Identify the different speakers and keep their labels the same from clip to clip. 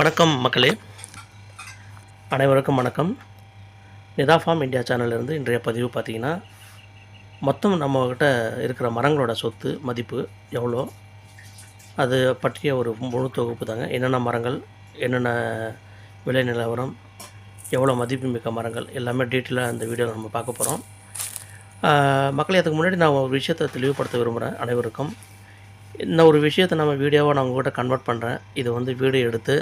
Speaker 1: வணக்கம் மக்களே. அனைவருக்கும் வணக்கம். நிதா ஃபார்ம் இந்தியா சேனல்லேருந்து இன்றைய பதிவு பார்த்திங்கன்னா மொத்தம் நம்மக்கிட்ட இருக்கிற மரங்களோட சொத்து மதிப்பு எவ்வளோ? அது பற்றிய ஒரு முழு தொகுப்பு தாங்க. என்னென்ன மரங்கள் என்னென்ன விலை நிலவரம் எவ்வளோ மதிப்புமிக்க மரங்கள் எல்லாமே டீட்டெயிலாக அந்த வீடியோவில் நம்ம பார்க்க போகிறோம். மக்களே அதுக்கு முன்னாடி நான் ஒரு விஷயத்தை தெளிவுபடுத்த விரும்புகிறேன். அனைவருக்கும் இந்த ஒரு விஷயத்தை நம்ம வீடியோவை நான் உங்கள்கிட்ட கன்வெர்ட் பண்ணுறேன் இது வந்து வீடியோ எடுத்து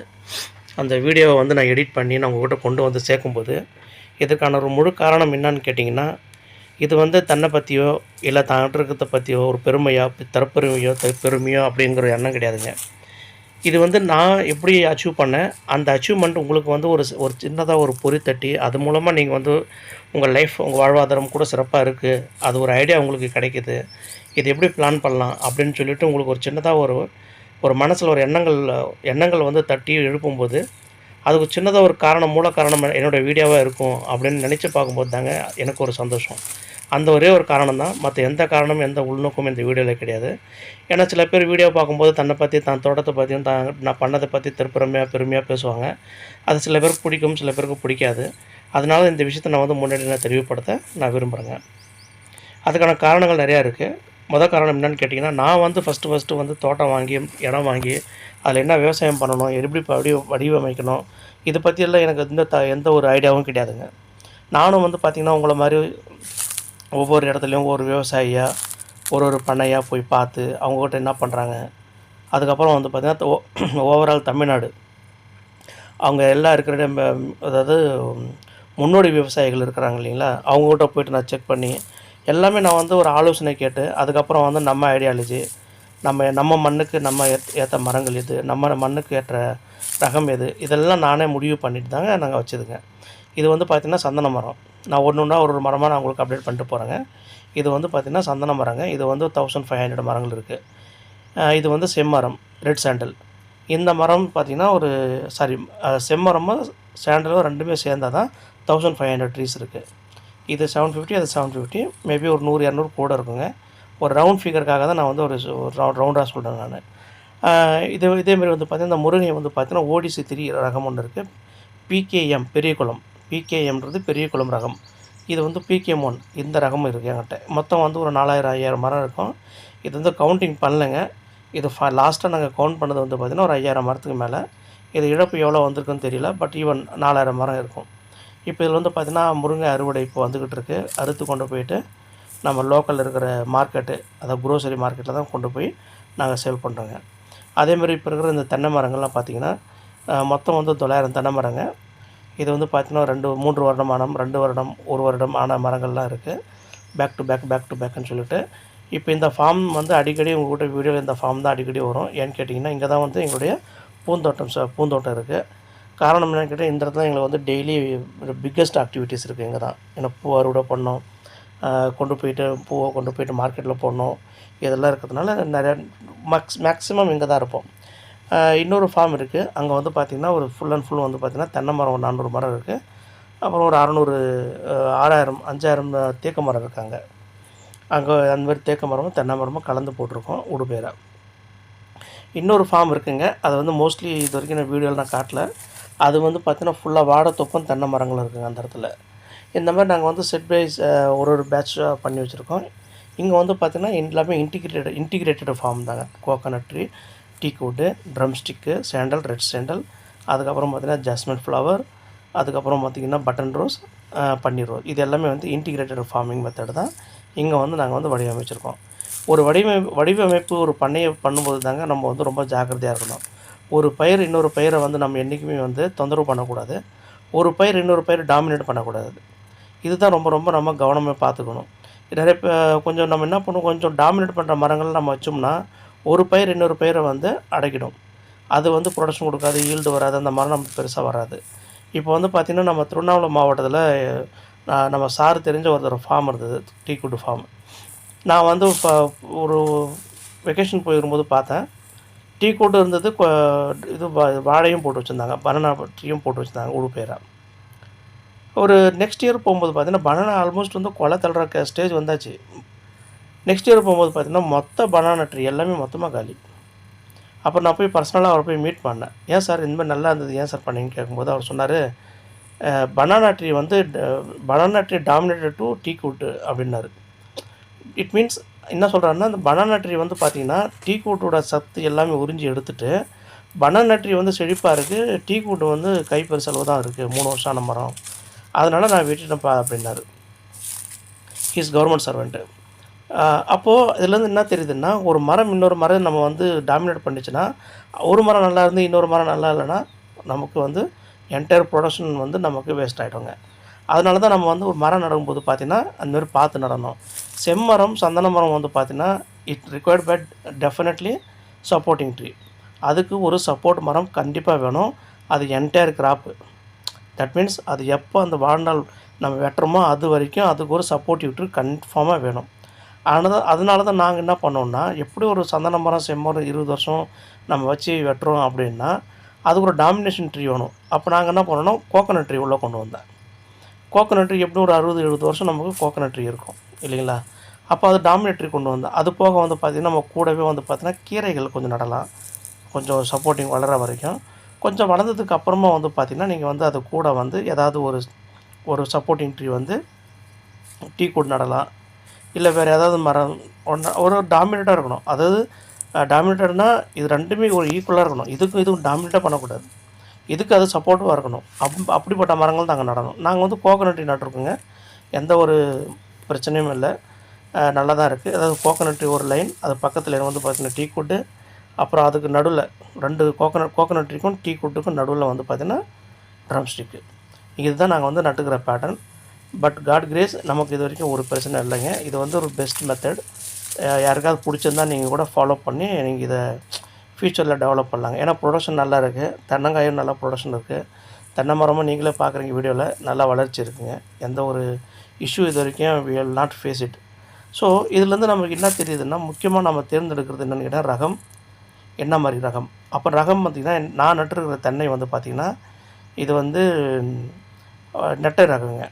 Speaker 1: அந்த வீடியோவை வந்து நான் எடிட் பண்ணி நான் உங்கள்கிட்ட கொண்டு வந்து சேர்க்கும்போது இதுக்கான ஒரு முழு காரணம் என்னன்னு கேட்டிங்கன்னா இது வந்து தன்னை பற்றியோ இல்லை தான் பற்றியோ ஒரு பெருமையோ தற்பெருமையோ த- பெருமையோ அப்படிங்கிற எண்ணம் கிடையாதுங்க. இது வந்து நான் எப்படி அச்சீவ் பண்ணேன் அந்த அச்சீவ்மெண்ட் உங்களுக்கு வந்து ஒரு ஒரு சின்னதாக ஒரு பொறி தட்டி அது மூலமாக நீங்கள் வந்து உங்கள் லைஃப் உங்கள் வாழ்வாதாரம் கூட சிறப்பாக இருக்குது அது ஒரு ஐடியா உங்களுக்கு கிடைக்கிது. இது எப்படி பிளான் பண்ணலாம் அப்படின்னு சொல்லிட்டு உங்களுக்கு ஒரு சின்னதாக ஒரு ஒரு மனசில் ஒரு எண்ணங்கள் எண்ணங்கள் வந்து தட்டி எழுப்பும்போது அதுக்கு சின்னதாக ஒரு காரணம் மூல காரணம் என்னோடய வீடியோவாக இருக்கும் அப்படின்னு நினச்சி பார்க்கும்போது தாங்க எனக்கு ஒரு சந்தோஷம். அந்த ஒரே ஒரு காரணம் தான். மற்ற எந்த காரணமும் எந்த உள்நோக்கமும் இந்த வீடியோவில் கிடையாது. ஏன்னா சில பேர் வீடியோ பார்க்கும்போது தன்னை பற்றி தான் தோட்டத்தை பற்றியும் தான் நான் பண்ணதை பற்றி திருப்பெருமையாக பெருமையாக பேசுவாங்க. அது சில பேருக்கு பிடிக்கும் சில பேருக்கு பிடிக்காது. அதனால இந்த விஷயத்தை நான் வந்து முன்னாடி நான் தெளிவுபடுத்த நான் விரும்புகிறேங்க அதுக்கான காரணங்கள் நிறையா இருக்குது மொதல் காரணம் என்னென்னு கேட்டிங்கன்னா நான் வந்து ஃபஸ்ட்டு ஃபஸ்ட்டு வந்து தோட்டம் வாங்கி இடம் வாங்கி அதில் என்ன விவசாயம் பண்ணணும் எப்படி வடி வடிவமைக்கணும் இதை பற்றியெல்லாம் எனக்கு எந்த த எந்த ஒரு ஐடியாவும் கிடையாதுங்க. நானும் வந்து பார்த்திங்கன்னா உங்களை மாதிரி ஒவ்வொரு இடத்துலையும் ஒவ்வொரு விவசாயியாக ஒரு ஒரு பண்ணையாக போய் பார்த்து அவங்ககிட்ட என்ன பண்ணுறாங்க அதுக்கப்புறம் வந்து பார்த்திங்கன்னா ஓவரால் தமிழ்நாடு. அவங்க எல்லாம் இருக்கிற அதாவது முன்னோடி விவசாயிகள் இருக்கிறாங்க இல்லைங்களா? அவங்ககிட்ட போயிட்டு நான் செக் பண்ணி எல்லாமே நான் வந்து ஒரு ஆலோசனை கேட்டு அதுக்கப்புறம் வந்து நம்ம ஐடியாலஜி நம்ம நம்ம மண்ணுக்கு நம்ம ஏற்ற மரங்கள் எது நம்ம மண்ணுக்கு ஏற்ற ரகம் எது இதெல்லாம் நானே முடிவு பண்ணிட்டு தாங்க நாங்கள் வச்சுதுங்க. இது வந்து பார்த்திங்கன்னா சந்தன மரம். நான் ஒன்று ஒன்றா ஒரு ஒரு மரமாக நான் உங்களுக்கு அப்டேட் பண்ணிட்டு போகிறேங்க இது வந்து பார்த்திங்கன்னா சந்தன மரங்க. இது வந்து தௌசண்ட் ஃபைவ் ஹண்ட்ரட் மரங்கள் இருக்குது இது வந்து செம்மரம் ரெட் சாண்டல் இந்த மரம் பார்த்திங்கன்னா ஒரு சாரி செம்மரமும் சாண்டலும் ரெண்டுமே சேர்ந்தால் தான் தௌசண்ட் ஃபைவ் ஹண்ட்ரட் ட்ரீஸ் இருக்குது இது செவன் ஃபிஃப்டி அது செவன் ஃபிஃப்டி மேபி ஒரு நூறு இரநூறு கூட இருக்குங்க. ஒரு ரவுண்ட் ஃபிகருக்காக தான் நான் வந்து ஒரு ரவுண்ட் ரவுண்டாக சொல்கிறேன் நான். இது இதேமாரி வந்து பார்த்திங்கன்னா இந்த முருங்கை வந்து பார்த்திங்கன்னா ஓடிசி த்ரீ ரகம் ஒன்று இருக்குது பிகேஎம் பெரிய குளம். பிகேஎம்ன்றது பெரிய குளம் ரகம். இது வந்து பிகேஎம் ஒன் இந்த ரகமும் இருக்குது என்கிட்ட. மொத்தம் வந்து ஒரு நாலாயிரம் ஐயாயிரம் மரம் இருக்கும். இது வந்து கவுண்டிங் பண்ணலைங்க. இது ஃபா லாஸ்ட்டாக நாங்கள் கவுண்ட் பண்ணது வந்து பார்த்திங்கன்னா ஒரு ஐயாயிரம் மரத்துக்கு மேலே. இது இழப்பு எவ்வளோ வந்திருக்குன்னு தெரியல பட் ஈவன் நாலாயிரம் மரம் இருக்கும். இப்போ இதில் வந்து பார்த்திங்கன்னா முருங்கை அறுவடை இப்போ வந்துக்கிட்டு இருக்குது அறுத்து கொண்டு போயிட்டு நம்ம லோக்கலில் இருக்கிற மார்க்கெட்டு அதாவது குரோசரி மார்க்கெட்டில் தான் கொண்டு போய் நாங்கள் சேல் பண்ணுறோங்க அதேமாதிரி இப்போ இருக்கிற இந்த தென்னை மரங்கள்லாம் பார்த்திங்கன்னா மொத்தம் வந்து தொள்ளாயிரம் தென்னை மரங்க. இது வந்து பார்த்திங்கன்னா ரெண்டு மூன்று வருடம் ஆன ரெண்டு வருடம் ஒரு வருடம் ஆன மரங்கள்லாம் இருக்குது back to back back to பேக்குன்னு சொல்லிட்டு. இப்போ இந்த ஃபார்ம் வந்து அடிக்கடி உங்கள்கிட்ட வீடியோவில் இந்த ஃபார்ம் தான் அடிக்கடி வரும். ஏன்னு கேட்டிங்கன்னா இங்கே தான் வந்து எங்களுடைய பூந்தோட்டம் ச பூந்தோட்டம் இருக்குது காரணம் என்னென்னு கேட்டால் இந்த இடத்துல எங்களுக்கு வந்து டெய்லி பிக்கஸ்ட் ஆக்டிவிட்டீஸ் இருக்குது இங்கே தான். ஏன்னா பூ அறுவடை பண்ணோம் கொண்டு போயிட்டு பூவை கொண்டு போயிட்டு மார்க்கெட்டில் போடணும். இதெல்லாம் இருக்கிறதுனால நிறையா மேக்ஸ் மேக்ஸிமம் இங்கே தான் இருப்போம். இன்னொரு ஃபார்ம் இருக்குது அங்கே வந்து பார்த்திங்கன்னா ஒரு ஃபுல் அண்ட் ஃபுல் வந்து பார்த்திங்கன்னா தென்னை மரம் ஒரு நானூறு மரம் இருக்குது அப்புறம் ஒரு அறநூறு ஆறாயிரம் அஞ்சாயிரம் தேக்க மரம் இருக்காங்க அங்கே. அந்த மாதிரி தேக்க மரமும் தென்னை மரமும் கலந்து போட்டிருக்கோம் உடுபேரை இன்னொரு ஃபார்ம் இருக்குங்க. அது வந்து மோஸ்ட்லி இது வரைக்கும் நான் வீடியோவில் நான் காட்டல. அது வந்து பார்த்தீங்கன்னா ஃபுல்லாக வாழைத்தொப்பும் தென்னை மரங்களும் இருக்குங்க அந்த இடத்துல. இந்த மாதிரி நாங்கள் வந்து செட் பைஸ் ஒரு ஒரு பேட்ச் பண்ணி வச்சுருக்கோம். இங்கே வந்து பார்த்திங்கன்னா எல்லாமே இன்டிகிரேட்டட் இன்டிகிரேட்டட் ஃபார்ம் தாங்க. கோகனட் ட்ரீ டீ கூட்டு drumstick sandal red sandal அதுக்கப்புறம் பார்த்திங்கன்னா ஜாஸ்மின் ஃப்ளவர் அதுக்கப்புறம் பார்த்திங்கன்னா பட்டன் ரோஸ் பன்னீர் ரோஸ் இது எல்லாமே வந்து இன்டிகிரேட்டட் ஃபார்மிங் மெத்தடு தான். இங்கே வந்து நாங்கள் வந்து வடிவமைச்சிருக்கோம். ஒரு வடிவமை வடிவமைப்பு ஒரு பண்ணையை பண்ணும்போது தாங்க நம்ம வந்து ரொம்ப ஜாக்கிரதையாக இருக்கணும். ஒரு பயிர் இன்னொரு பயிரை வந்து நம்ம என்றைக்குமே வந்து தொந்தரவு பண்ணக்கூடாது. ஒரு பயிர் இன்னொரு பயிர் டாமினேட் பண்ணக்கூடாது. இதுதான் ரொம்ப ரொம்ப நம்ம கவனமாக பார்த்துக்கணும். நிறைய கொஞ்சம் நம்ம என்ன பண்ணுவோம்? கொஞ்சம் டாமினேட் பண்ணுற மரங்கள் நம்ம வச்சோம்னா ஒரு பயிர் இன்னொரு பயிரை வந்து அடைக்கிடும் அது வந்து ப்ரொடக்ஷன் கொடுக்காது ஈல்டு வராது அந்த மரம் நமக்கு பெருசாக வராது. இப்போ வந்து பார்த்திங்கன்னா நம்ம திருவண்ணாமலை மாவட்டத்தில் நான் நம்ம சார் தெரிஞ்ச ஒருத்தர் ஃபார்ம் இருந்தது டீ குட்டு ஃபார்ம் நான் வந்து இப்போ ஒரு வெக்கேஷன் போயிருக்கும்போது பார்த்தேன். டீ கூட்டு இருந்தது இது வா- வாழையும் போட்டு வச்சுருந்தாங்க. பனானா ட்ரீயும் போட்டு வச்சுருந்தாங்க உடுப்பேரா ஒரு நெக்ஸ்ட் இயர் போகும்போது பார்த்தீங்கன்னா பனானா ஆல்மோஸ்ட் வந்து கொலை தள்ளுற ஸ்டேஜ் வந்தாச்சு. நெக்ஸ்ட் இயர் போகும்போது பார்த்தீங்கன்னா மொத்த பனானா ட்ரீ எல்லாமே மொத்தமாக காலி. அப்போ நான் போய் பர்சனலாக அவரை போய் மீட் பண்ணேன். ஏன் சார் இந்தமாதிரி நல்லா இருந்தது ஏன் சார் பண்ணீங்கன்னு கேட்கும்போது அவர் சொன்னார் பனானா ட்ரீ வந்து banana tree dominated to tea கூட்டு அப்படின்னாரு. இட் மீன்ஸ் என்ன சொல்கிறாருன்னா அந்த பனானா ட்ரீ வந்து பார்த்தீங்கன்னா டீ கூட்டோட சத்து எல்லாமே உறிஞ்சி எடுத்துட்டு பனானா ட்ரீ வந்து செழிப்பாக இருக்குது டீ கூட்டு வந்து கைப்பரிசளவு தான் இருக்குது மூணு வருஷம் ஆன மரம். அதனால் நான் விட்டுட்டேன்ப்பா அப்படின்னாரு. ஹீஸ் கவர்மெண்ட் சர்வெண்ட்டு அப்போது இதுலேருந்து என்ன தெரியுதுன்னா ஒரு மரம் இன்னொரு மரம் நம்ம வந்து டாமினேட் பண்ணிச்சுன்னா ஒரு மரம் நல்லா இருந்து இன்னொரு மரம் நல்லா இல்லைன்னா நமக்கு வந்து என்டையர் ப்ரொடக்ஷன் வந்து நமக்கு வேஸ்ட் ஆகிடுங்க அதனால தான் நம்ம வந்து ஒரு மரம் நடும்போது பார்த்திங்கன்னா அந்தமாதிரி பார்த்து நடணும். செம்மரம் சந்தன மரம் வந்து பார்த்தீங்கன்னா it required by definitely supporting tree அதுக்கு ஒரு சப்போர்ட் மரம் கண்டிப்பாக வேணும். அது என்டையர் கிராப்பு தட் மீன்ஸ் அது எப்போ அந்த வாழ்நாள் நம்ம வெட்டுறோமோ அது வரைக்கும் அதுக்கு ஒரு சப்போர்ட்டிவ் ட்ரீ கன்ஃபார்மாக வேணும். ஆனால் அதனால தான் நாங்கள் என்ன பண்ணோம்னா எப்படி ஒரு சந்தன மரம் செம்மரம் இருபது வருஷம் நம்ம வச்சு வெட்டுறோம் அப்படின்னா அதுக்கு ஒரு டாமினேஷன் ட்ரீ வேணும். அப்போ நாங்கள் என்ன பண்ணோம்னா கோகோனட் ட்ரீ உள்ளே கொண்டு வந்தேன் கோகோனட் ட்ரீ எப்படியும் ஒரு அறுபது எழுபது வருஷம் நமக்கு கோகோனட் ட்ரீ இருக்கும். இல்லைங்களா? அப்போ அது டாமினேட்ரி ட்ரீ கொண்டு வந்தேன் அது போக வந்து பார்த்திங்கன்னா நம்ம கூடவே வந்து பார்த்திங்கன்னா கீரைகள் கொஞ்சம் நடலாம். கொஞ்சம் சப்போர்ட்டிங் வளர வரைக்கும். கொஞ்சம் வளர்ந்ததுக்கு அப்புறமா வந்து பார்த்திங்கன்னா நீங்கள் வந்து அது கூட வந்து ஏதாவது ஒரு ஒரு சப்போர்ட்டிங் ட்ரீ வந்து டீ கூட நடலாம். இல்லை வேறு ஏதாவது மரம் ஒன்றா ஒரு டாமினேட்டாக இருக்கணும். அதாவது டாமினேட்டர்னால் இது ரெண்டுமே ஒரு ஈக்குவலாக இருக்கணும். இதுக்கும் இதுவும் டாமினேட்டாக பண்ணக்கூடாது. இதுக்கு அது சப்போர்ட்டிவாக இருக்கணும்? அப் அப்படிப்பட்ட மரங்கள் நாங்கள் நடணும். நாங்கள் வந்து கோகோனட் ட்ரீ நட்டுருக்கோங்க எந்த ஒரு பிரச்சனையும் இல்லை. நல்லா தான் இருக்குது அதாவது கோகோனட் ட்ரீ ஒரு லைன் அது பக்கத்தில் வந்து பார்த்திங்கன்னா டீ குட்டு அப்புறம் அதுக்கு நடுவில் ரெண்டு கோகோனட் கோகோனட் ட்ரீக்கும் டீ கூட்டுக்கும் நடுவில் வந்து பார்த்திங்கன்னா ட்ரம் ஸ்டிக்கு இதுதான் நாங்கள் வந்து நட்டுக்கிற பேட்டர்ன் பட் காட் கிரேஸ் நமக்கு இது வரைக்கும் ஒரு பிரச்சனை இல்லைங்க. இது வந்து ஒரு பெஸ்ட் மெத்தட் யாருக்காவது பிடிச்சிருந்தா நீங்கள் கூட ஃபாலோ பண்ணி நீங்கள் இதை ஃப்யூச்சரில் டெவலப் பண்ணலாங்க. ஏன்னா ப்ரொடக்ஷன் நல்லா இருக்குது தென்னங்காயும் நல்லா ப்ரொடக்ஷன் இருக்குது தென்னை மரமும் நீங்களே பார்க்குறீங்க வீடியோவில் நல்லா வளர்ச்சி இருக்குங்க. எந்த ஒரு இஷ்யூ இது வரைக்கும் we will not face it so இதுலேருந்து நமக்கு என்ன தெரியுதுன்னா முக்கியமாக நம்ம தேர்ந்தெடுக்கிறது என்னென்னு கேட்டால் ரகம். என்ன மாதிரி ரகம்? அப்போ ரகம் பார்த்திங்கன்னா நான் நட்டுருக்கிற தென்னை வந்து பார்த்திங்கன்னா இது வந்து நெட்டை ரகங்க.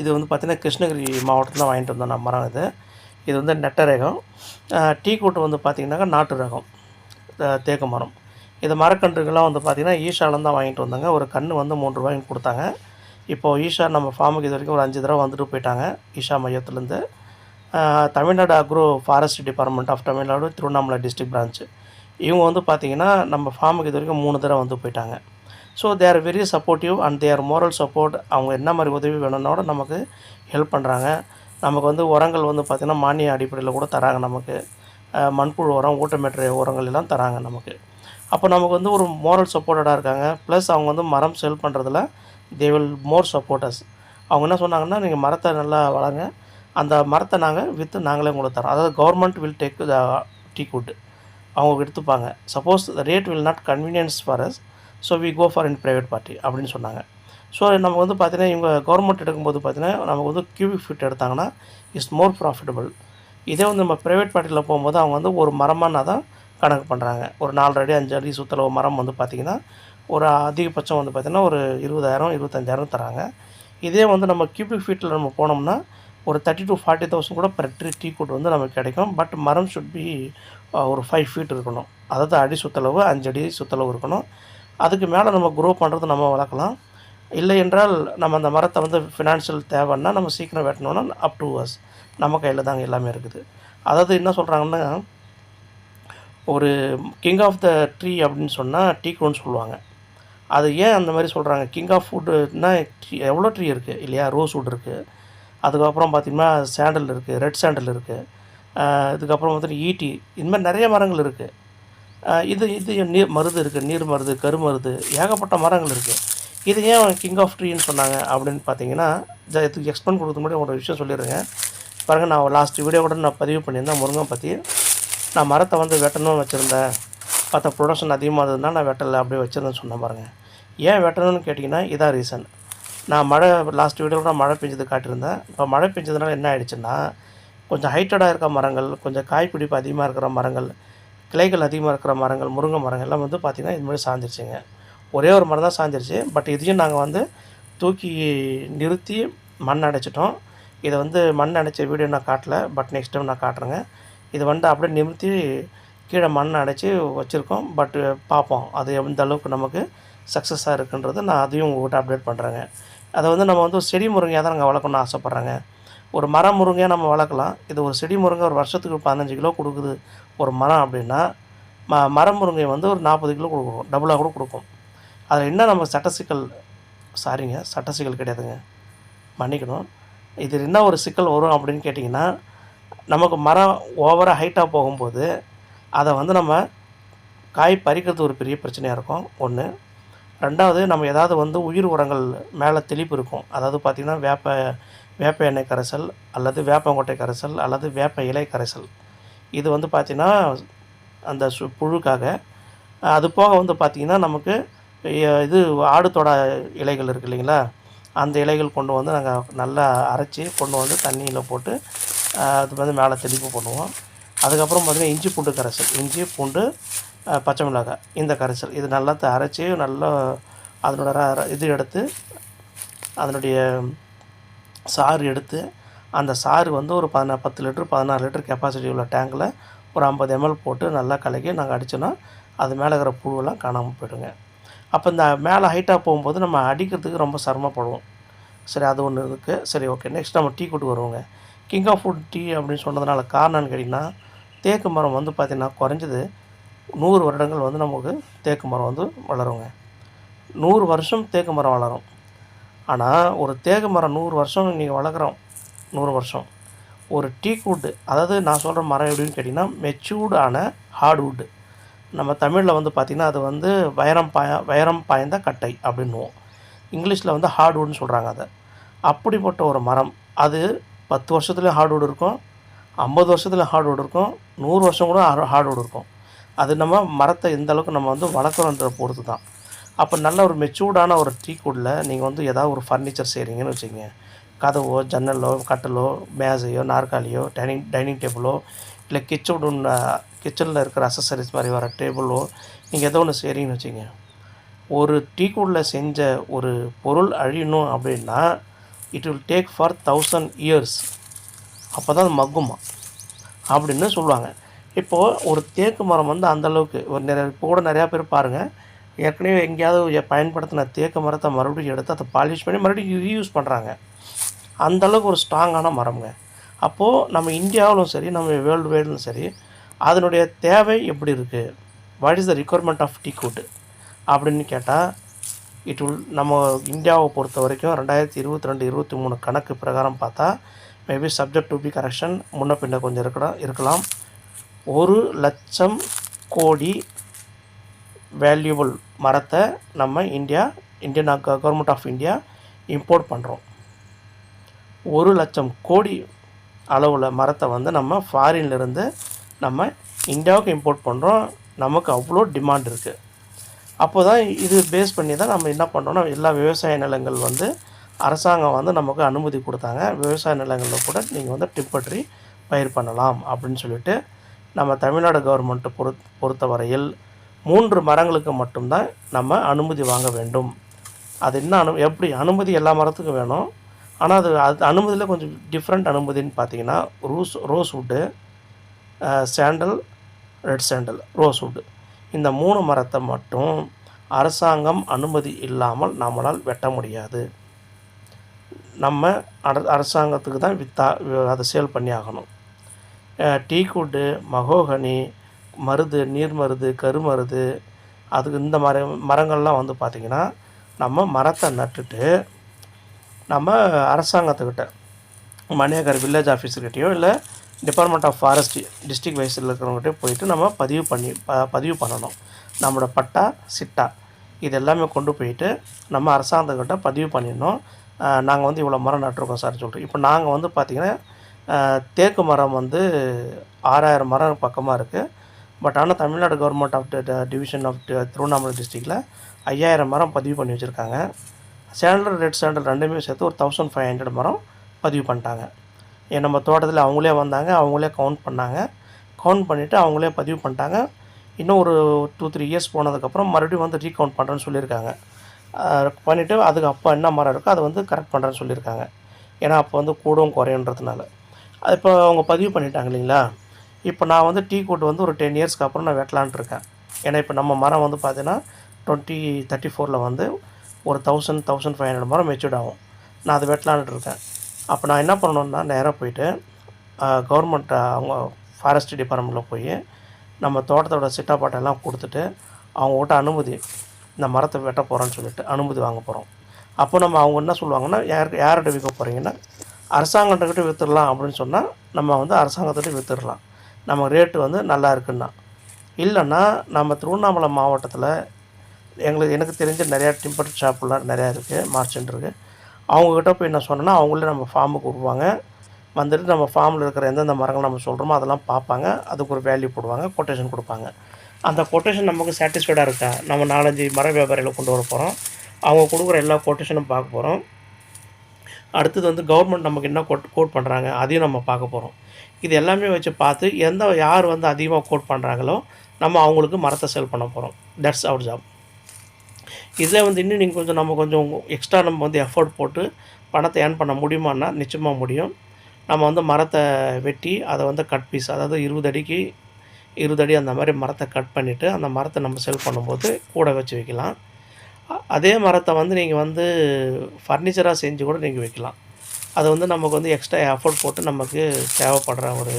Speaker 1: இது வந்து பார்த்திங்கன்னா கிருஷ்ணகிரி மாவட்டத்தில் வாங்கிட்டு வந்தோம் நான் மரம் இது. இது வந்து நெட்டை ரகம். டீ கூட்டு வந்து பார்த்திங்கனாக்கா நாட்டு ரகம். தேக்கு மரம். இது மரக்கன்றுகள்லாம் வந்து பார்த்திங்கன்னா ஈஷாலேருந்து தான் வாங்கிட்டு வந்தாங்க. ஒரு கன்று வந்து மூன்று ரூபாய்க்கு கொடுத்தாங்க. இப்போது ஈஷா நம்ம ஃபார்முக்கு இது வரைக்கும் ஒரு அஞ்சு தடவை வந்துட்டு போயிட்டாங்க Isha மையத்துலேருந்து. Tamil Nadu agro forest department of Tamil Nadu Tiruvannamalai district branch இவங்க வந்து பார்த்திங்கன்னா நம்ம ஃபார்முக்கு இது வரைக்கும் மூணு தடவை வந்து போயிட்டாங்க. So they are very supportive and their moral support அவங்க என்ன மாதிரி உதவி வேணும்னோட நமக்கு ஹெல்ப் பண்ணுறாங்க நமக்கு வந்து உரங்கள் வந்து பார்த்திங்கன்னா மானிய அடிப்படையில் கூட தராங்க நமக்கு. மண்புழு உரம் ஊட்டமேற்ற உரங்கள் எல்லாம் தராங்க நமக்கு. அப்போ நமக்கு வந்து ஒரு மோரல் சப்போர்ட்டடாக இருக்காங்க. ப்ளஸ் அவங்க வந்து மரம் செல் பண்ணுறதுல தே வில் மோர் சப்போர்ட்டர்ஸ் அவங்க என்ன சொன்னாங்கன்னா நீங்கள் மரத்தை நல்லா வளங்க அந்த மரத்தை நாங்கள் விற்று நாங்களே உங்களுக்கு தரோம் அதாவது government will take the teak wood அவங்க எடுத்துப்பாங்க suppose the rate will not convenience for us so we go for in private party அப்படின்னு சொன்னாங்க. ஸோ நம்ம வந்து பார்த்திங்கன்னா இவங்க கவர்மெண்ட் எடுக்கும்போது பார்த்தீங்கன்னா நமக்கு வந்து கியூபிக் ஃபிட் எடுத்தாங்கன்னா இஸ் மோர் ப்ராஃபிட்டபிள் இதே வந்து நம்ம ப்ரைவேட் பார்ட்டியில் போகும்போது அவங்க வந்து ஒரு மரமானா தான் கணக்கு பண்ணுறாங்க ஒரு நாலு அடி அஞ்சு அடி சுற்றளவு மரம் வந்து பார்த்திங்கன்னா ஒரு அதிகபட்சம் வந்து பார்த்திங்கன்னா ஒரு இருபதாயிரம் இருபத்தஞ்சாயிரம் தராங்க. இதே வந்து நம்ம கியூபிக் ஃபீட்டில் நம்ம போனோம்னா ஒரு தேர்ட்டி டு ஃபார்ட்டி தௌசண்ட் கூட பெர் ட்ரீ டீ கூட் வந்து நமக்கு கிடைக்கும். பட் மரம் ஷுட் பி ஒரு ஃபைவ் ஃபீட் இருக்கணும். அதாவது அடி சுற்றளவு அஞ்சு அடி சுற்றளவு இருக்கணும். அதுக்கு மேலே நம்ம குரோ பண்ணுறது நம்ம வளர்க்கலாம். இல்லை என்றால் நம்ம அந்த மரத்தை வந்து ஃபினான்ஷியல் தேவைன்னா நம்ம சீக்கிரம் வெட்டணும்னா அப் டூ ஹவர்ஸ் நம்ம கையில் தாங்க எல்லாமே இருக்குது. அதாவது என்ன சொல்கிறாங்கன்னா ஒரு கிங் ஆஃப் த ட்ரீ அப்படின்னு சொன்னால் டீ க்ரோன்னு சொல்லுவாங்க. அது ஏன் அந்த மாதிரி சொல்கிறாங்க கிங் ஆஃப் ஃபுட்டுனா எவ்வளோ ட்ரீ இருக்குது இல்லையா? ரோஸ் வுட் இருக்குது அதுக்கப்புறம் பார்த்திங்கன்னா சாண்டல் இருக்குது ரெட் சாண்டல் இருக்குது இதுக்கப்புறம் வந்து ஈட்டி இது மாதிரி நிறைய மரங்கள் இருக்குது இது இது நீர் மருது இருக்குது நீர் மருது கருமருது ஏகப்பட்ட மரங்கள் இருக்குது இது ஏன் கிங் ஆஃப் ட்ரீன்னு சொன்னாங்க அப்படின்னு பார்த்தீங்கன்னா இதுக்கு எக்ஸ்பிளைன் கொடுக்க முன்னாடி ஒரு விஷயம் சொல்லிடுறேங்க. பாருங்கள் நான் லாஸ்ட் வீடியோ கூட நான் பதிவு பண்ணியிருந்தேன். முருங்கை பற்றி நான் மரத்தை வந்து வெட்டணும்னு வச்சுருந்தேன். பார்த்தா ப்ரொடக்ஷன் அதிகமாக இருந்ததுன்னா நான் வெட்டலை அப்படியே வச்சுருந்தேன்னு சொன்னேன் பாருங்கள் ஏன் வெட்டணும்னு கேட்டிங்கன்னா இதான் ரீசன் நான் மழை லாஸ்ட் வீடியோ கூட மழை பெஞ்சது காட்டியிருந்தேன். இப்போ மழை பெஞ்சதுனால என்ன ஆயிடுச்சுன்னா கொஞ்சம் ஹைட்டடாக இருக்க மரங்கள் கொஞ்சம் காய்ப்பிடிப்பு அதிகமாக இருக்கிற மரங்கள் கிளைகள் அதிகமாக இருக்கிற மரங்கள் முருங்கை மரங்கள் எல்லாம் வந்து பார்த்திங்கன்னா இது மாதிரி சாஞ்சிருச்சுங்க. ஒரே ஒரு மரம் தான் சாஞ்சிருச்சு. பட் இதையும் நாங்கள் வந்து தூக்கி நிறுத்தி மண் அடைச்சிட்டோம். இதை வந்து மண் அடைச்ச வீடியோ நான் காட்டல பட் நெக்ஸ்ட் டைம் நான் காட்டுறேங்க. இது வந்து அப்படியே நிறுத்தி கீழே மண் அடைச்சி வச்சுருக்கோம் பட்டு பார்ப்போம். அது எந்த அளவுக்கு நமக்கு சக்ஸஸாக இருக்குன்றது நான் அதையும் உங்கள்கிட்ட அப்டேட் பண்ணுறேங்க அதை வந்து நம்ம வந்து செடி முருங்கையாக தான் நாங்கள் வளர்க்கணும்னு ஆசைப்பட்றேங்க. ஒரு மரம் முருங்கையாக நம்ம வளர்க்கலாம். இது ஒரு செடி முருங்கை ஒரு வருஷத்துக்கு பதினஞ்சு கிலோ கொடுக்குது ஒரு மரம் அப்படின்னா ம மரம் முருங்கை வந்து ஒரு நாற்பது கிலோ கொடுக்கும் டபுளாக கூட கொடுக்கும். அதில் என்ன நம்ம சட்ட சிக்கல் சாரிங்க சட்ட சிக்கல் கிடையாதுங்க. மன்னிக்கணும். இதில் என்ன ஒரு சிக்கல் வரும் அப்படின்னு கேட்டிங்கன்னா நமக்கு மரம் ஓவராக ஹைட்டாக போகும்போது அதை வந்து நம்ம காய் பறிக்கிறது ஒரு பெரிய பிரச்சனையாக இருக்கும். ஒன்று ரெண்டாவது நம்ம ஏதாவது வந்து உயிர் உரங்கள் மேலே தெளிப்பு இருக்கும். அதாவது பார்த்திங்கன்னா வேப்ப வேப்ப எண்ணெய் கரைசல் அல்லது வேப்பங்கொட்டை கரைசல் அல்லது வேப்ப இலை கரைசல். இது வந்து பார்த்திங்கன்னா அந்த சு புழுக்காக. அது போக வந்து பார்த்திங்கன்னா நமக்கு இது இது ஆடுத்தோட இலைகள் இருக்குது இல்லைங்களா? அந்த இலைகள் கொண்டு வந்து நாங்கள் நல்லா அரைச்சி கொண்டு வந்து தண்ணியில் போட்டு அது வந்து மேலே தெளிப்பு பண்ணுவோம். அதுக்கப்புறம் பார்த்திங்கன்னா இஞ்சி பூண்டு கரைசல் இஞ்சி பூண்டு பச்சை மிளகாய் இந்த கரைசல். இது நல்லா த- அரைச்சி நல்லா அதனோட ர- இது எடுத்து அதனுடைய சாறு எடுத்து அந்த சாறு வந்து ஒரு பதினா பத்து லிட்ரு பதினாறு லிட்டர் கெப்பாசிட்டி உள்ள டேங்கில் ஒரு ஐம்பது எம்எல் போட்டு நல்லா கலக்கி நாங்கள் அடித்தோன்னா அது மேலே இருக்கிற புழுவெல்லாம் காணாமல் போயிடுங்க. அப்போ இந்த மேலே ஹைட்டாக போகும்போது நம்ம அடிக்கிறதுக்கு ரொம்ப சிரமப்படுவோம். சரி அது ஒன்று இருக்குது சரி ஓகே நெக்ஸ்ட் நம்ம டீ கூட்டு வருவோங்க. கிங் ஆஃப் ஃபுட் டீ அப்படின்னு சொன்னதுனால காரணம்னு கேட்டிங்கன்னா தேக்கு மரம் வந்து பார்த்திங்கன்னா குறைஞ்சது நூறு வருடங்கள் வந்து நமக்கு தேக்கு மரம் வந்து வளருங்க. நூறு வருஷம் தேக்கு மரம் வளரும். ஆனால் ஒரு தேக்கு மரம் நூறு வருஷம் நீங்கள் வளர்க்குறோம் நூறு வருஷம். ஒரு டீ வுட்டு அதாவது நான் சொல்கிற மரம் எப்படின்னு கேட்டிங்கன்னா மெச்சூர்டான ஹார்ட்வுட்டு நம்ம தமிழில் வந்து பார்த்திங்கன்னா அது வந்து வைரம் பாய வைரம் பாய்ந்த கட்டை அப்படின்னுவோம். இங்கிலீஷில் வந்து ஹார்ட்வுட்னு சொல்கிறாங்க அதை. அப்படிப்பட்ட ஒரு மரம். அது பத்து வருஷத்துலேயும் ஹார்ட்வுட் இருக்கும். ஐம்பது வருஷத்தில் ஹார்ட்வுட் இருக்கும். நூறு வருஷம் கூட ஹார்ட்வுட் இருக்கும். அது நம்ம மரத்தை எந்த அளவுக்கு நம்ம வந்து வளர்க்குறோன்ற பொறுத்து தான் அப்போ நல்ல ஒரு மெச்சூர்டான ஒரு டீக்குடில் நீங்கள் வந்து ஏதாவது ஒரு ஃபர்னிச்சர் செய்கிறீங்கன்னு வச்சுக்கோங்க. கதவோ ஜன்னலோ கட்டலோ மேசையோ நாற்காலியோ டைனிங் டைனிங் டேபிளோ இல்லை கிச்சன் கிச்சனில் இருக்கிற அசசரிஸ் மாதிரி வர டேபிளோ நீங்கள் ஏதோ ஒன்று செய்கிறீங்கன்னு வச்சுங்க ஒரு டீக்குடில் செஞ்ச ஒரு பொருள் அழியணும் அப்படின்னா it will take four thousand years அப்போ தான் அது மக்குமா? அப்படின்னு சொல்லுவாங்க. இப்போது ஒரு தேக்கு மரம் வந்து அந்தளவுக்கு ஒரு நிறைய இப்போ கூட நிறையா பேர் பாருங்கள் ஏற்கனவே எங்கேயாவது பயன்படுத்தின தேக்கு மரத்தை மறுபடியும் எடுத்து அதை பாலிஷ் பண்ணி மறுபடியும் ரீயூஸ் பண்ணுறாங்க அந்த அளவுக்கு ஒரு ஸ்ட்ராங்கான மரம்ங்க. அப்போது நம்ம இந்தியாவிலும் சரி நம்ம வேர்ல்டு வைடும் சரி அதனுடைய தேவை எப்படி இருக்குது what is the requirement of teak wood அப்படின்னு கேட்டால் இட் வில் நம்ம இந்தியாவை பொறுத்த வரைக்கும் ரெண்டாயிரத்தி இருபத்தி ரெண்டு இருபத்தி மூணு கணக்கு பிரகாரம் பார்த்தா maybe subject to be correction முன்ன பின்ன கொஞ்சம் இருக்கலாம் இருக்கலாம். ஒரு லட்சம் கோடி வேல்யூபிள் மரத்தை நம்ம India Indian government of India import பண்ணுறோம் ஒரு லட்சம் கோடி அளவில் மரத்தை வந்து நம்ம ஃபாரின்லேருந்து நம்ம இந்தியாவுக்கு இம்போர்ட் பண்ணுறோம் நமக்கு அவ்வளோ டிமாண்ட் இருக்குது அப்போ தான் இது பேஸ் பண்ணி தான் நம்ம என்ன பண்ணுறோம்னா எல்லா விவசாய நிலங்கள் வந்து அரசாங்கம் வந்து நமக்கு அனுமதி கொடுத்தாங்க. விவசாய நிலங்களில் கூட நீங்கள் வந்து டிம்பற்றி பயிர் பண்ணலாம் அப்படின்னு சொல்லிட்டு நம்ம தமிழ்நாடு கவர்மெண்ட்டை பொறுத் பொறுத்தவரையில் மூன்று மரங்களுக்கு மட்டும்தான் நம்ம அனுமதி வாங்க வேண்டும். அது என்ன அனு எப்படி அனுமதி எல்லா மரத்துக்கும் வேணும்? ஆனால் அது அது அனுமதியில் கொஞ்சம் டிஃப்ரெண்ட் அனுமதின்னு பார்த்தீங்கன்னா rose rose wood sandal red sandal rose wood இந்த மூணு மரத்தை மட்டும் அரசாங்கம் அனுமதி இல்லாமல் நம்மளால் வெட்ட முடியாது. நம்ம அர அரசாங்கத்துக்கு தான் வித்தா அதை சேல் பண்ணி ஆகணும். டீக்குட்டு மகோகனி மருது நீர் மருது கருமருது அதுக்கு இந்த மர மரங்கள்லாம் வந்து பார்த்திங்கன்னா நம்ம மரத்தை நட்டுட்டு நம்ம அரசாங்கத்துக்கிட்ட மணியகர் வில்லேஜ் ஆஃபீஸர்கிட்டயோ இல்லை டிபார்ட்மெண்ட் ஆஃப் ஃபாரஸ்ட் டிஸ்ட்ரிக்ட் வைஸில் இருக்கிறவங்ககிட்ட போயிட்டு நம்ம பதிவு பண்ணி ப பதிவு பண்ணணும். நம்மளோட பட்டா சிட்டா இது எல்லாமே கொண்டு போயிட்டு நம்ம அரசாங்கத்துக்கிட்ட பதிவு பண்ணிடணும். நாங்கள் வந்து இவ்வளோ மரம் நட்டுருக்கோம் சார் சொல்லிட்டு. இப்போ நாங்கள் வந்து பார்த்திங்கன்னா தேக்கு மரம் வந்து ஆறாயிரம் மரம் பக்கமாக இருக்குது பட் ஆனால் Tamil Nadu government of division of Tiruvannamalai டிஸ்ட்ரிக்டில் ஐயாயிரம் மரம் பதிவு பண்ணி வச்சுருக்காங்க. சேண்டல் ரெட் சேண்டல் ரெண்டுமே சேர்த்து ஒரு தௌசண்ட் ஃபைவ் ஹண்ட்ரட் மரம் பதிவு பண்ணிட்டாங்க. ஏன் நம்ம தோட்டத்தில் அவங்களே வந்தாங்க அவங்களே கவுண்ட் பண்ணாங்க. கவுண்ட் பண்ணிவிட்டு அவங்களே பதிவு பண்ணிட்டாங்க. இன்னும் ஒரு டூ த்ரீ இயர்ஸ் போனதுக்கப்புறம் மறுபடியும் வந்து ரீகவுண்ட் பண்ணுறேன்னு சொல்லியிருக்காங்க. பண்ணிவிட்டு அதுக்கு அப்போ என்ன மரம் இருக்கோ அதை வந்து கரெக்ட் பண்ணுறேன்னு சொல்லியிருக்காங்க. ஏன்னா அப்போ வந்து கூடவும் குறையுன்றதுனால. அது இப்போ அவங்க பதிவு பண்ணிட்டாங்க இல்லைங்களா? இப்போ நான் வந்து டீ கோட் வந்து ஒரு டென் இயர்ஸ்க்கு அப்புறம் நான் வெட்டலான்ட்ருக்கேன் ஏன்னா இப்போ நம்ம மரம் வந்து பார்த்தீங்கன்னா டுவெண்ட்டி தேர்ட்டி ஃபோரில் வந்து ஒரு தௌசண்ட் தௌசண்ட் ஃபைவ் ஹண்ட்ரட் மரம் மெச்சூர்ட் ஆகும். நான் அதை வெட்டலான்ட்டு இருக்கேன். அப்போ நான் என்ன பண்ணணுன்னா நேராக போயிட்டு கவர்மெண்ட் அவங்க ஃபாரஸ்ட் டிபார்ட்மெண்ட்டில் போய் நம்ம தோட்டத்தோட சிட்டாப்பாட்டெல்லாம் கொடுத்துட்டு அவங்ககிட்ட அனுமதி இந்த மரத்தை வெட்ட போகிறோன்னு சொல்லிட்டு அனுமதி வாங்க போகிறோம் அப்போ நம்ம அவங்க என்ன சொல்லுவாங்கன்னா யார் யார்கிட்ட விற்க போகிறீங்கன்னா அரசாங்கத்துக்கிட்ட விற்றுடலாம் அப்படின்னு சொன்னால் நம்ம வந்து அரசாங்கத்திட்ட விற்றுடலாம் நம்ம ரேட்டு வந்து நல்லா இருக்குன்னா. இல்லைன்னா நம்ம திருவண்ணாமலை மாவட்டத்தில் எங்களுக்கு எனக்கு தெரிஞ்ச நிறையா டிம்பர் ஷாப்லாம் நிறையா இருக்குது மார்ச்சன்ட் இருக்குது அவங்கக்கிட்ட போய் என்ன சொன்னேன்னா அவங்களே நம்ம ஃபார்முக்கு வருவாங்க வந்துட்டு நம்ம ஃபார்மில் இருக்கிற எந்தெந்த மரங்கள் நம்ம சொல்கிறோமோ அதெல்லாம் பார்ப்பாங்க. அதுக்கு ஒரு வேல்யூ போடுவாங்க கொட்டேஷன் கொடுப்பாங்க. அந்த கொட்டேஷன் நமக்கு சாட்டிஸ்ஃபைடாக இருக்கா? நம்ம நாலஞ்சு மர வியாபாரிகளை கொண்டு வர போகிறோம் அவங்க கொடுக்குற எல்லா கொட்டேஷனும் பார்க்க போகிறோம் அடுத்தது வந்து கவர்மெண்ட் நமக்கு என்ன கோட் கோட் பண்ணுறாங்க அதையும் நம்ம பார்க்க போகிறோம் இது எல்லாமே வச்சு பார்த்து எந்த யார் வந்து அதிகமாக கோட் பண்ணுறாங்களோ நம்ம அவங்களுக்கு மரத்தை செல் பண்ண போகிறோம் தட்ஸ் அவர் ஜாப் இதில் வந்து இன்னும் நீங்கள் கொஞ்சம் நம்ம கொஞ்சம் எக்ஸ்ட்ரா நம்ம வந்து எஃபோர்ட் போட்டு பணத்தை ஏர்ன் பண்ண முடியுமான்னா நிச்சயமாக முடியும். நம்ம வந்து மரத்தை வெட்டி அதை வந்து கட் பீஸ் அதாவது இருபது அடிக்கு இருபது அடி அந்த மாதிரி மரத்தை கட் பண்ணிவிட்டு அந்த மரத்தை நம்ம செல் பண்ணும்போது கூட வச்சு வைக்கலாம். அதே மரத்தை வந்து நீங்கள் வந்து ஃபர்னிச்சராக செஞ்சு கூட நீங்கள் வைக்கலாம். அது வந்து நமக்கு வந்து எக்ஸ்ட்ரா எஃபோர்ட் போட்டு நமக்கு தேவைப்படுற ஒரு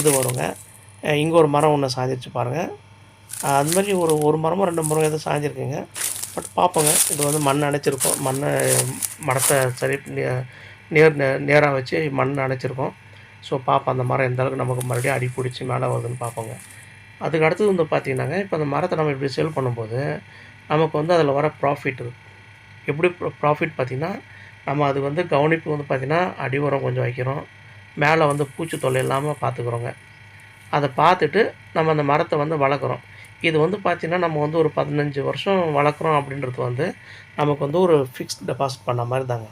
Speaker 1: இது வருங்க. இங்கே ஒரு மரம் ஒன்று சாதிச்சு பாருங்கள் அது மாதிரி ஒரு ஒரு மரமோ ரெண்டு மரம் எதுவும் சாஞ்சிருக்குங்க. பட் பார்ப்போங்க இது வந்து மண் அணைச்சிருக்கோம். மண்ணை மரத்தை சரி நேர் நேராக வச்சு மண் அணைச்சிருக்கோம். ஸோ பார்ப்போம் அந்த மரம் எந்த அளவுக்கு நமக்கு மறுபடியும் அடி பிடிச்சி மேலே வருதுன்னு பார்ப்போங்க அதுக்கு அடுத்தது வந்து பார்த்திங்கனாங்க இப்போ அந்த மரத்தை நம்ம இப்படி சேல் பண்ணும்போது நமக்கு வந்து அதில் வர ப்ராஃபிட் எப்படி ப்ராஃபிட் பார்த்திங்கன்னா நம்ம அது வந்து கவனிப்பு வந்து பார்த்திங்கன்னா அடி உரம் கொஞ்சம் வைக்கிறோம். மேலே வந்து பூச்சி தொல்லை இல்லாமல் பார்த்துக்குறோங்க அதை பார்த்துட்டு நம்ம அந்த மரத்தை வந்து வளர்க்குறோம். இது வந்து பார்த்திங்கன்னா நம்ம வந்து ஒரு பதினஞ்சு வருஷம் வளர்க்குறோம் அப்படின்றது வந்து நமக்கு வந்து ஒரு ஃபிக்ஸ்ட் டெபாசிட் பண்ண மாதிரி தாங்க.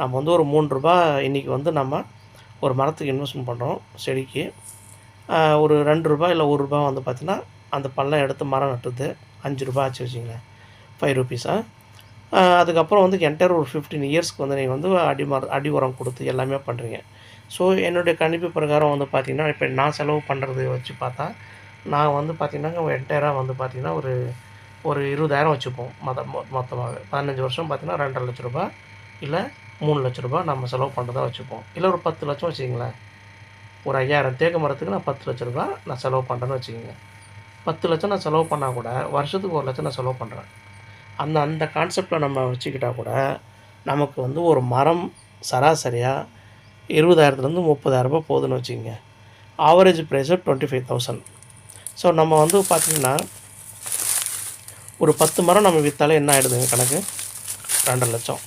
Speaker 1: நம்ம வந்து ஒரு மூணு ரூபா இன்றைக்கி வந்து நம்ம ஒரு மரத்துக்கு இன்வெஸ்ட்மெண்ட் பண்ணுறோம் செடிக்கு. ஒரு ரெண்டு ரூபாய் இல்லை ஒரு ரூபாய் வந்து பார்த்திங்கன்னா அந்த பள்ளம் எடுத்து மரம் நட்டுது அஞ்சு ரூபாய் ஆச்சு வச்சுங்களேன் ஃபைவ் ருபீஸாக அதுக்கப்புறம் வந்து என்டையர் ஒரு ஃபிஃப்டீன் இயர்ஸ்க்கு வந்து நீங்கள் வந்து அடி மர அடி உரம் கொடுத்து எல்லாமே பண்ணுறீங்க ஸோ என்னுடைய கணிப்பு பிரகாரம் வந்து பார்த்திங்கன்னா இப்போ நான் செலவு பண்ணுறது வச்சு பார்த்தா நான் வந்து பார்த்திங்கன்னா என்டையராக வந்து பார்த்திங்கன்னா ஒரு ஒரு இருபதாயிரம் வச்சுப்போம். மொத்த மொ- பதினஞ்சு வருஷம் பார்த்திங்கன்னா ரெண்டரை லட்ச ரூபாய். இல்லை மூணு லட்ச ரூபா நம்ம செலவு பண்ணுறதா வச்சுப்போம். இல்லை ஒரு பத்து லட்சம் வச்சுக்கிங்களேன். ஒரு ஐயாயிரம் தேக்கு மரத்துக்கு நான் பத்து லட்ச ரூபா நான் செலவு பண்ணுறேன்னு வச்சுக்கோங்க. பத்து லட்சம் நான் செலவு பண்ணால் கூட வருஷத்துக்கு ஒரு லட்சம் நான் செலவு பண்ணுறேன் அந்த அந்த கான்செப்டில் நம்ம வச்சுக்கிட்டால் கூட நமக்கு வந்து ஒரு மரம் சராசரியாக இருபதாயிரத்துலேருந்து முப்பதாயிரரூபா போகுதுன்னு வச்சுக்கோங்க. Average price twenty five thousand so நம்ம வந்து பார்த்திங்கன்னா ஒரு பத்து மரம் நம்ம விற்றாலே என்ன ஆகிடுதுங்க கணக்கு? ரெண்டரை லட்சம்.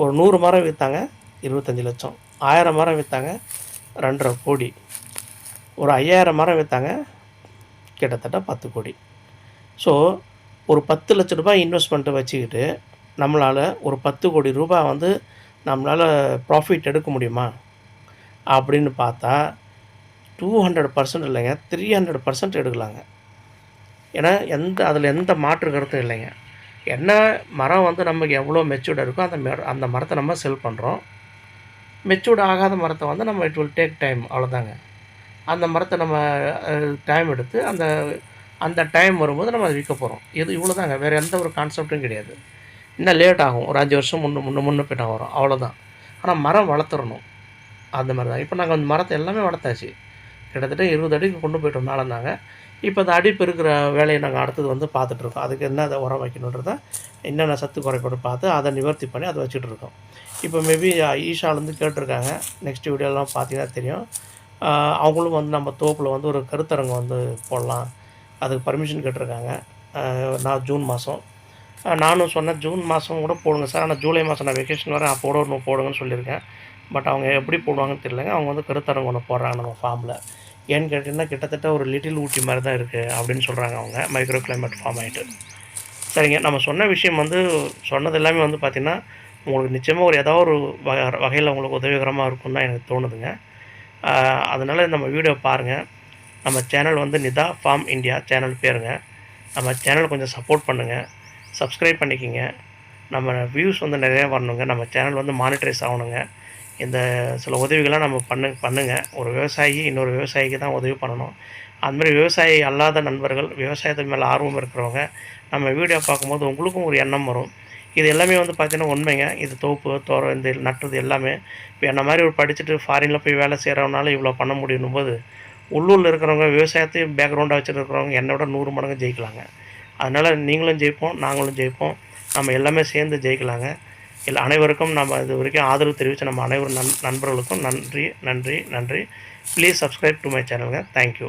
Speaker 1: ஒரு நூறு மரம் விற்றாங்க இருபத்தஞ்சி லட்சம். ஆயிரம் மரம் விற்றாங்க ரெண்டரை கோடி. ஒரு ஐயாயிரம் மரம் விற்றாங்க கிட்டத்தட்ட பத்து கோடி. ஸோ ஒரு பத்து லட்ச ரூபாய் இன்வெஸ்ட்மெண்ட்டை வச்சுக்கிட்டு நம்மளால் ஒரு பத்து கோடி ரூபாய் வந்து நம்மளால் ப்ராஃபிட் எடுக்க முடியுமா? அப்படின்னு பார்த்தா டூ ஹண்ட்ரட் பர்சன்ட் இல்லைங்க த்ரீ ஹண்ட்ரட் பர்சன்ட் எடுக்கலாங்க. ஏன்னா எந்த அதில் எந்த மாற்று கருத்தும் இல்லைங்க. என்ன மரம் வந்து நமக்கு எவ்வளோ மெச்சூர்டாக இருக்கோ அந்த அந்த மரத்தை நம்ம செல் பண்ணுறோம் மெச்சூர்ட் ஆகாத மரத்தை வந்து நம்ம இட் வில் டேக் டைம் அவ்வளோதாங்க அந்த மரத்தை நம்ம டைம் எடுத்து அந்த அந்த டைம் வரும்போது நம்ம அதை விற்க போகிறோம் இது இவ்வளோ தாங்க வேறு எந்த ஒரு கான்செப்ட்டும் கிடையாது. இன்னும் லேட் ஆகும் ஒரு அஞ்சு வருஷம் முன்ன முன்ன முன்ன பின்ன வரும் அவ்வளோதான் ஆனால் மரம் வளர்த்துறணும். அந்த மாதிரி தான் இப்போ நாங்கள் அந்த மரத்தை எல்லாமே வளர்த்தாச்சு. கிட்டத்தட்ட இருபது அடிக்கு கொண்டு போயிட்டோம் மேலே நாங்கள் இப்போ அந்த அடிப்பு இருக்கிற வேலையை நாங்கள் அடுத்தது வந்து பார்த்துட்ருக்கோம் அதுக்கு என்ன அதை உரம் வைக்கணுன்றத என்னென்ன சத்து குறைபாடு பார்த்து அதை நிவர்த்தி பண்ணி அதை வச்சுட்டு இருக்கோம். இப்போ மேபி ஈஷாலேருந்து கேட்டிருக்காங்க. நெக்ஸ்ட் வீடியோலாம் பார்த்தீங்கன்னா தெரியும். அவங்களும் வந்து நம்ம தோப்பில் வந்து ஒரு கருத்தரங்கம் வந்து போடலாம். அதுக்கு பர்மிஷன் கேட்டிருக்காங்க. நான் ஜூன் மாதம் நானும் சொன்னேன் ஜூன் மாதம் கூட போடுங்க சார். ஆனால் ஜூலை மாதம் நான் வெக்கேஷன் வரேன். போடணும் ஒன்று போடுங்கன்னு சொல்லியிருக்கேன். பட் அவங்க எப்படி போடுவாங்கன்னு தெரியலங்க அவங்க வந்து கருத்தரங்கம் ஒன்று போடுறாங்க நம்ம ஃபார்மில் ஏன்னு கேட்டிங்கன்னா கிட்டத்தட்ட ஒரு லிட்டில் ஊட்டி மாதிரி தான் இருக்குது அப்படின்னு சொல்கிறாங்க அவங்க. மைக்ரோ கிளைமேட் ஃபார்ம் ஆகிட்டு சரிங்க. நம்ம சொன்ன விஷயம் வந்து சொன்னது எல்லாமே வந்து பார்த்திங்கன்னா உங்களுக்கு நிச்சயமாக ஒரு ஏதாவது ஒரு வ- வகையில் உங்களுக்கு உதவிகரமாக இருக்கும்னு எனக்கு தோணுதுங்க. அதனால் நம்ம வீடியோ பாருங்கள் நம்ம சேனல் வந்து நிதா ஃபார்ம் இந்தியா சேனல் பேருங்க. நம்ம சேனல் கொஞ்சம் சப்போர்ட் பண்ணுங்கள் சப்ஸ்கிரைப் பண்ணிக்கிங்க. நம்ம வியூஸ் வந்து நிறைய வரணுங்க. நம்ம சேனல் வந்து மானிட்டரைஸ் ஆகணுங்க. இந்த சில உதவிகள்லாம் நம்ம பண்ணு பண்ணுங்க. ஒரு விவசாயி இன்னொரு விவசாயிக்கு தான் உதவி பண்ணணும். அதுமாதிரி விவசாயி அல்லாத நண்பர்கள் விவசாயத்தின் மேலே ஆர்வம் இருக்கிறவங்க நம்ம வீடியோ பார்க்கும்போது உங்களுக்கும் ஒரு எண்ணம் வரும். இது எல்லாமே வந்து பார்த்திங்கன்னா உண்மைங்க. இது தோப்பு தோரம் இந்த நட்டுறது எல்லாமே. இப்போ என்ன மாதிரி ஒரு படிச்சுட்டு ஃபாரினில் போய் வேலை செய்கிறவனால இவ்வளோ பண்ண முடியும் போது உள்ளூரில் இருக்கிறவங்க விவசாயத்தையும் பேக்ரவுண்டாக வச்சுட்டு இருக்கிறவங்க என்னை விட நூறு மடங்கு ஜெயிக்கலாங்க. அதனால் நீங்களும் ஜெயிப்போம் நாங்களும் ஜெயிப்போம். நம்ம எல்லாமே சேர்ந்து ஜெயிக்கலாங்க. இல்லை அனைவருக்கும் நம்ம இது வரைக்கும் ஆதரவு தெரிவித்த நம்ம அனைவரும் நண் நண்பர்களுக்கும் நன்றி நன்றி நன்றி. ப்ளீஸ் சப்ஸ்கிரைப் டு மை சேனலுங்க தேங்க்யூ